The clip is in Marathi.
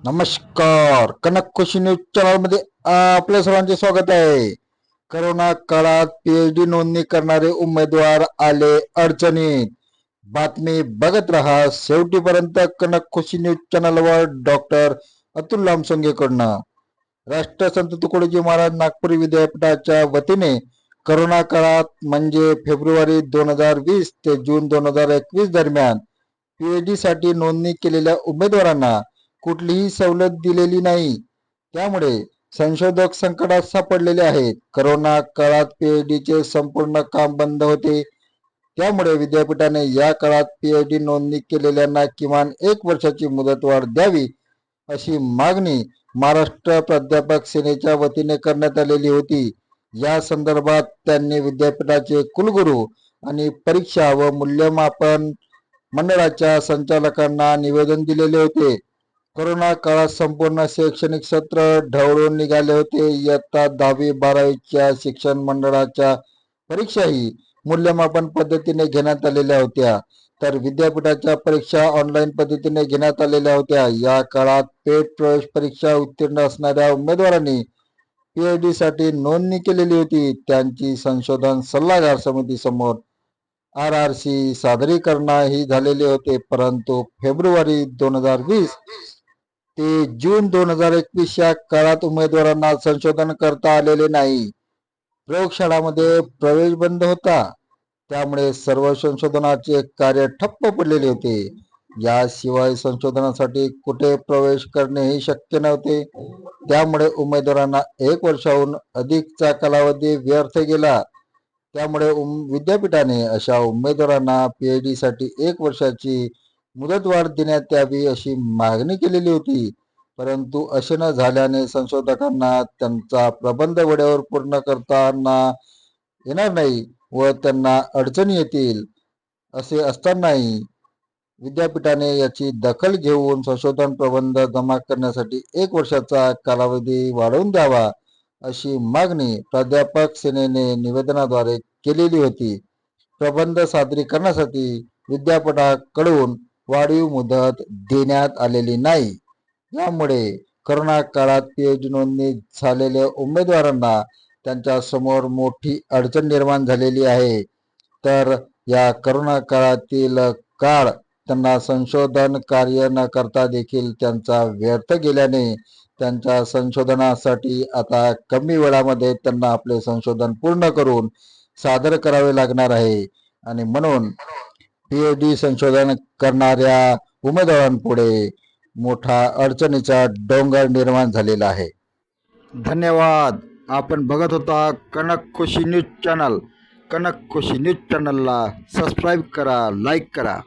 नमस्कार. कनक खुशी न्यूज चॅनलमध्ये आपल्या सर्वांचे स्वागत आहे. करोना काळात पीएचडी नोंदणी करणारे उमेदवार आले अडचणीत. बातमी बघत रहा. शेवटीपर्यंत कनक खुशी न्यूज चॅनलवर डॉक्टर अतुल लामसंगेकडनं. राष्ट्रसंत तुकडोजी महाराज नागपूर विद्यापीठाच्या वतीने करोना काळात म्हणजे फेब्रुवारी दोन हजार वीस ते जून दोन हजार एकवीस दरम्यान पीएचडी साठी नोंदणी केलेल्या उमेदवारांना कुठलीही सवलत दिलेली नाही. त्यामुळे संशोधक संकटात सापडलेले आहेत. करोना काळात पीएचडीचे संपूर्ण काम बंद होते. त्यामुळे विद्यापीठाने या काळात पीएचडी नोंदणी केलेल्यांना किमान एक वर्षाची मुदतवाढ द्यावी अशी मागणी महाराष्ट्र प्राध्यापक सेनेच्या वतीने करण्यात आलेली होती. या संदर्भात त्यांनी विद्यापीठाचे कुलगुरू आणि परीक्षा व मूल्यमापन मंडळाच्या संचालकांना निवेदन दिलेले होते. कोरोना काळात संपूर्ण शैक्षणिक सत्र ढवळून निघाले होते. इयत्ता दहावी बारावीच्या शिक्षण मंडळाच्या परीक्षाही मूल्यमापन पद्धतीने घेण्यात आलेल्या होत्या. तर विद्यापीठाच्या परीक्षा ऑनलाईन पद्धतीने घेण्यात आलेल्या होत्या. या काळात पेट प्रवेश परीक्षा उत्तीर्ण असणाऱ्या उमेदवारांनी पीएचडी साठी नोंदणी केलेली होती. त्यांची संशोधन सल्लागार समिती समोर आर आर सी सादरीकरणही झालेले होते. परंतु फेब्रुवारी दोन हजार वीस ते जून दोन हजार एकवीस या काळात उमेदवारांना संशोधन करता आलेले नाही. प्रयोगशाळामध्ये प्रवेश बंद होता. त्यामुळे सर्व संशोधनाचे कार्य ठप्प पडलेले होते. याशिवाय संशोधनासाठी कुठे प्रवेश करणेही शक्य नव्हते. त्यामुळे उमेदवारांना एक वर्षाहून अधिकचा कालावधी व्यर्थ गेला. त्यामुळे उम- विद्यापीठाने अशा उमेदवारांना पीएचडी साठी एक वर्षाची मुदतवाढ देण्यात यावी अशी मागणी केलेली होती. परंतु असे न झाल्याने संशोधकांना त्यांचा प्रबंध वेळेवर पूर्ण करताना येणार नाही व त्यांना अडचणी येतील असे असतानाही विद्यापीठाने याची दखल घेऊन संशोधन प्रबंध जमा करण्यासाठी एक वर्षाचा कालावधी वाढवून द्यावा अशी मागणी प्राध्यापक सेनेने निवेदनाद्वारे केलेली होती. प्रबंध सादरीकरणासाठी विद्यापीठाकडून वाढीव मुदत देण्यात आलेली नाही. यामुळे करोना काळात पीएचडी नोंदणी झालेल्या उमेदवारांना त्यांच्यासमोर मोठी अडचण निर्माण झालेली आहे. तर या करोना काळातील काळ त्यांना संशोधन कार्य न करता देखील त्यांचा व्यर्थ गेल्याने त्यांच्या संशोधनासाठी आता कमी वेळामध्ये त्यांना आपले संशोधन पूर्ण करून सादर करावे लागणार आहे. आणि म्हणून पीएचडी संशोधन करणाऱ्या उमेदवारांपुढे मोठा अडचणीचा डोंगर निर्माण झालेला आहे. धन्यवाद. आपण बघत होता Kanak Khushi news channel. Kanak Khushi news चॅनलला सबस्क्राईब करा लाईक करा.